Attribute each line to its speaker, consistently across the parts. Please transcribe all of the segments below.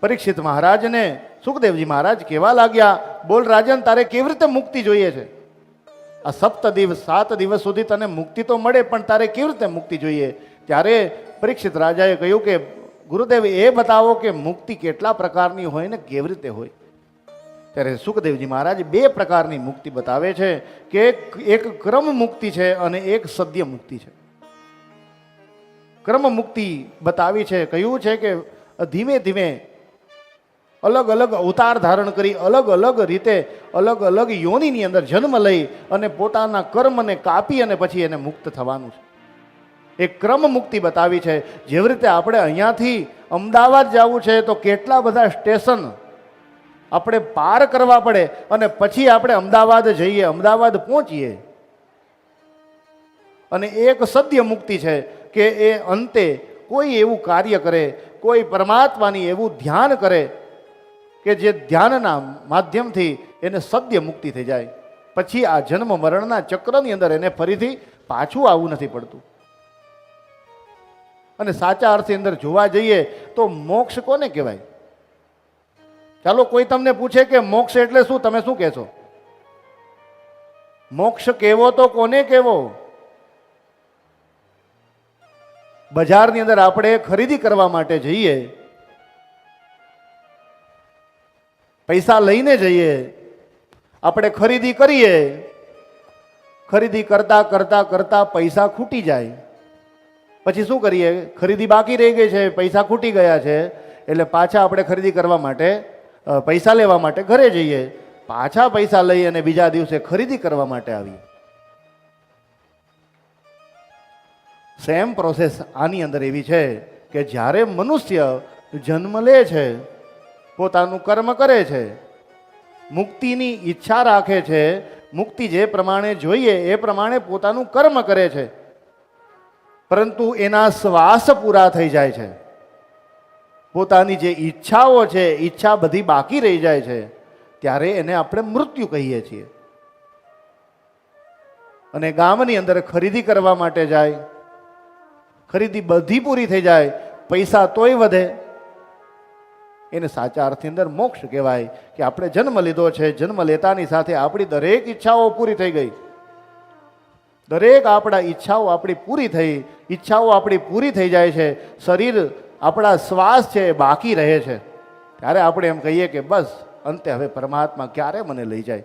Speaker 1: પરીક્ષિત મહારાજને સુખદેવજી મહારાજ કેવા લાગ્યા, બોલ રાજન, તારે કેવી રીતે મુક્તિ જોઈએ છે? આ સપ્ત દિવસ સાત દિવસ સુધી તને મુક્તિ તો મળે, પણ તારે કેવી રીતે મુક્તિ જોઈએ? ત્યારે પરીક્ષિત રાજાએ કહ્યું કે, ગુરુદેવ, એ બતાવો કે મુક્તિ કેટલા પ્રકારની હોય ને કેવી રીતે હોય? ત્યારે સુખદેવજી મહારાજ બે પ્રકારની મુક્તિ બતાવે છે, કે એક- ક્રમ મુક્તિ છે અને એક સદ્ય મુક્તિ છે. ક્રમ મુક્તિ બતાવી છે, કહ્યું છે કે, ધીમે ધીમે અલગ અલગ અવતાર ધારણ કરી, અલગ અલગ રીતે, અલગ અલગ યોનિની અંદર જન્મ લઈ અને પોતાના કર્મને કાપી અને પછી એને મુક્ત થવાનું છે. એ ક્રમ મુક્તિ બતાવી છે. જેવી રીતે આપણે અહીંયાથી અમદાવાદ જવું છે, તો કેટલા બધા સ્ટેશન આપણે પાર કરવા પડે અને પછી આપણે અમદાવાદ જઈએ, અમદાવાદ પહોંચીએ. અને એક સદ્ય મુક્તિ છે કે એ અંતે કોઈ એવું કાર્ય કરે, કોઈ પરમાત્માની એવું ધ્યાન કરે કે જે ધ્યાનના માધ્યમથી એને સદ્ય મુક્તિ થઈ જાય. પછી આ જન્મ મરણના ચક્રની અંદર એને ફરીથી પાછું આવવું નથી પડતું. અને સાચા અર્થની અંદર જોવા જઈએ તો મોક્ષ કોને કહેવાય? ચાલો કોઈ તમને પૂછે કે મોક્ષ એટલે શું? તમે શું કહેશો? મોક્ષ કેવો તો કોને કેવો? બજારની અંદર આપણે ખરીદી કરવા માટે જઈએ પૈસા લઈને જઈએ, આપણે ખરીદી કરીએ, ખરીદી કરતા કરતા કરતા પૈસા ખૂટી જાય. પછી શું કરીએ? ખરીદી બાકી રહી ગઈ છે, પૈસા ખૂટી ગયા છે, એટલે પાછા આપણે ખરીદી કરવા માટે પૈસા લેવા માટે ઘરે જઈએ. પાછા પૈસા લઈ અને બીજા દિવસે ખરીદી કરવા માટે આવીએ. સેમ પ્રોસેસ આની અંદર એવી છે કે જ્યારે મનુષ્ય જન્મ લે છે પોતાનું કર્મ કરે છે. મુક્તિની ઈચ્છા રાખે છે. મુક્તિ જે પ્રમાણે જોઈએ એ પ્રમાણે પોતાનું કર્મ કરે છે. પરંતુ એના શ્વાસ પૂરા થઈ જાય છે. પોતાની જે ઈચ્છાઓ છે, ઈચ્છા બધી બાકી રહી જાય છે. ત્યારે એને આપણે મૃત્યુ કહીએ છીએ. અને ગામની અંદર ખરીદી કરવા માટે જાય. ખરીદી બધી પૂરી થઈ જાય. પૈસા તોય વધે. એને સાચા અર્થની અંદર મોક્ષ કહેવાય કે આપણે જન્મ લીધો છે, જન્મ લેતાની સાથે આપણી દરેક ઈચ્છાઓ પૂરી થઈ ગઈ. દરેક આપણા ઈચ્છાઓ આપણી પૂરી થઈ, ઈચ્છાઓ આપણી પૂરી થઈ જાય છે, શરીર આપણા શ્વાસ છે એ બાકી રહે છે. ત્યારે આપણે એમ કહીએ કે બસ, અંતે હવે પરમાત્મા ક્યારે મને લઈ જાય?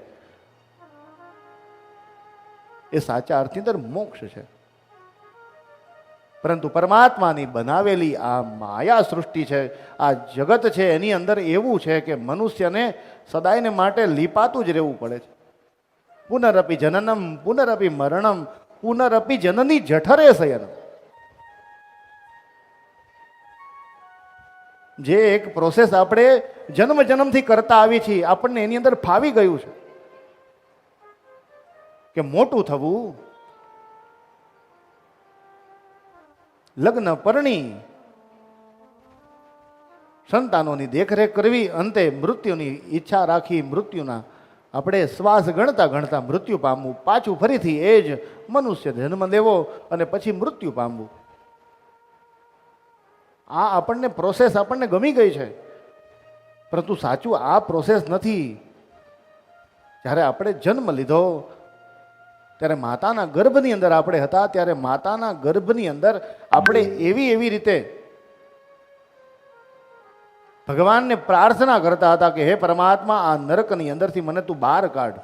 Speaker 1: એ સાચા અર્થની અંદર મોક્ષ છે. પરંતુ પરમાત્માની બનાવેલી આ માયા સૃષ્ટિ છે, આ જગત છે, એની અંદર એવું છે કે મનુષ્યને સદાયને માટે લીપાતું જ રહેવું પડે છે. પુનરપી જનનમ, પુનરપી મરણમ, પુનરપી જનની જઠરે શયન જે એક પ્રોસેસ આપણે જન્મ જન્મથી કરતા આવી છીએ, આપણને એની અંદર ફાવી ગયું છે. કે મોટું થવું લગ્ન પરણી સંતાનોની દેખરેખ કરવી, અંતે મૃત્યુની ઈચ્છા રાખી મૃત્યુના આપણે શ્વાસ ગણતા ગણતા મૃત્યુ પામવું. પાછું ફરીથી એ જ મનુષ્ય જન્મ લેવો અને પછી મૃત્યુ પામવું. આ આપણને પ્રોસેસ આપણને ગમી ગઈ છે. પરંતુ સાચું આ પ્રોસેસ નથી. જ્યારે આપણે જન્મ લીધો ત્યારે માતાના ગર્ભની અંદર આપણે હતા, ત્યારે માતાના ગર્ભની અંદર આપણે એવી એવી રીતે ભગવાનને પ્રાર્થના કરતા હતા કે, હે પરમાત્મા, આ નરકની અંદરથી મને તું બહાર કાઢ.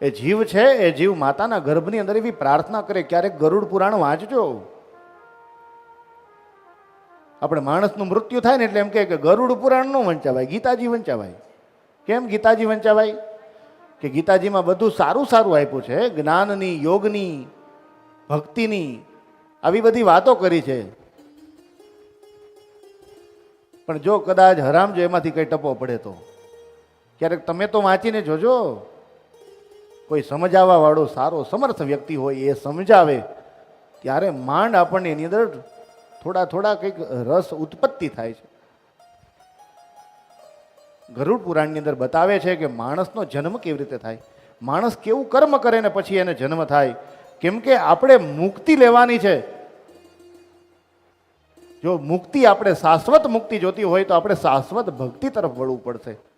Speaker 1: એ જીવ છે, એ જીવ માતાના ગર્ભની અંદર એવી પ્રાર્થના કરે, ક્યારેક ગરુડ પુરાણ વાંચજો. આપણે માણસનું મૃત્યુ થાય ને એટલે એમ કે, ગરુડ પુરાણ ન વંચાવાય, ગીતાજી વંચાવાય. કેમ ગીતાજી વંચાવાય? કે ગીતાજીમાં બધું સારું સારું આપ્યું છે, જ્ઞાનની, યોગની, ભક્તિની, આવી બધી વાતો કરી છે. પણ જો કદાચ હરામ જો એમાંથી કંઈ ટપો પડે તો? ક્યારેક તમે તો વાંચીને જોજો. કોઈ સમજાવવાવાળો સારો સમર્થ વ્યક્તિ હોય એ સમજાવે, ત્યારે માંડ આપણને એની અંદર થોડા થોડા કંઈક રસ ઉત્પત્તિ થાય છે. ગરુડ પુરાણની અંદર બતાવે છે કે માણસનો જન્મ કેવી રીતે થાય? માણસ કેવું કર્મ કરે ને પછી એને જન્મ થાય? કેમ કે આપણે મુક્તિ લેવાની છે. જો મુક્તિ આપણે શાશ્વત મુક્તિ જોતી હોય તો આપણે શાશ્વત ભક્તિ તરફ વળવું પડશે.